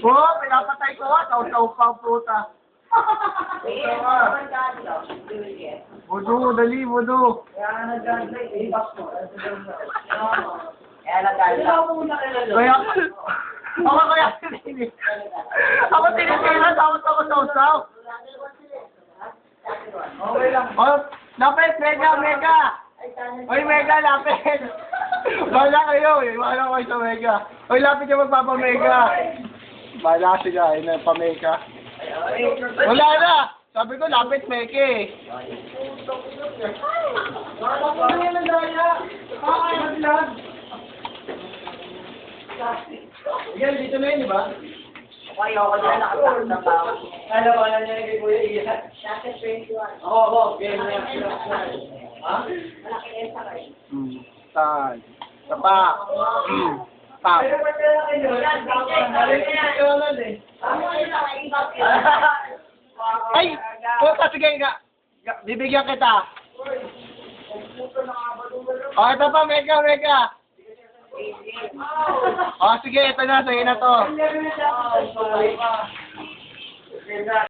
Po, pinapatay ko ha. Taw-taw pa ang puta. Budo, dali, budo. Kaya, ako kaya tinili. Ako tinitira, tapos ako sausaw. Oh, lapit, mega, mega. Oy, mega, lapit. Bala kayo, eh. Bala kayo sa mega. Oy, lapit yung magpapamega. Bala sila, yun ang pamega. Wala na. Sabi ko, lapit, meke. Yan, dito na yun, di ba? Ayoko dyan, nakatakot na ba ako? Alam ko, alam niya na kay Kuya Iya. Dati 21. Oo, oo, game na yan. Ha? Malaki na yung sakay. Hmm. Tay. Tapa. Hmm. Tap. Ay! Puta, sige nga. Ga- Bibigyan kita. O, ito pa, mega, mega. O, sige, ito na, sige na to. They're not